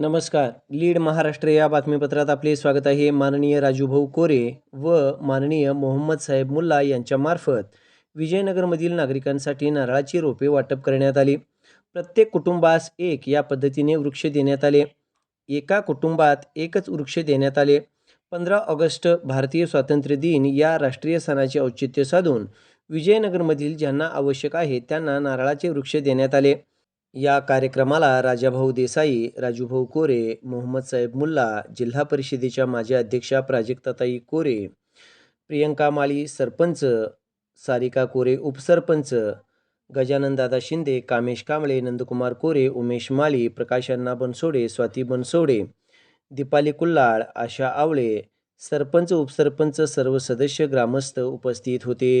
नमस्कार. लीड महाराष्ट्र या बातमीपत्रात आपले स्वागत आहे. माननीय राजूभाऊ कोरे व माननीय मोहम्मद साहेब मुल्ला यांच्यामार्फत विजयनगरमधील नागरिकांसाठी नारळाची रोपे वाटप करण्यात आली. प्रत्येक कुटुंबास एक या पद्धतीने वृक्ष देण्यात आले. एका कुटुंबात एकच वृक्ष देण्यात आले. पंधरा ऑगस्ट भारतीय स्वातंत्र्य दिन या राष्ट्रीय सणाचे औचित्य साधून विजयनगरमधील ज्यांना आवश्यक आहे त्यांना नारळाचे वृक्ष देण्यात आले. या कार्यक्रमाला राजाभाऊ देसाई राजूभाऊ कोरे मोहम्मद साहेब मुल्ला जिल्हा परिषदेच्या माजी अध्यक्षा प्राजक्ताताई कोरे प्रियंका माळी सरपंच सारिका कोरे उपसरपंच गजाननदादा शिंदे कामेश कांबळे नंदकुमार कोरे उमेश माळी प्रकाश अण्णा बनसोडे स्वाती बनसोडे दीपाली कुल्लाळ आशा आवळे सरपंच उपसरपंच सर्व सदस्य ग्रामस्थ उपस्थित होते.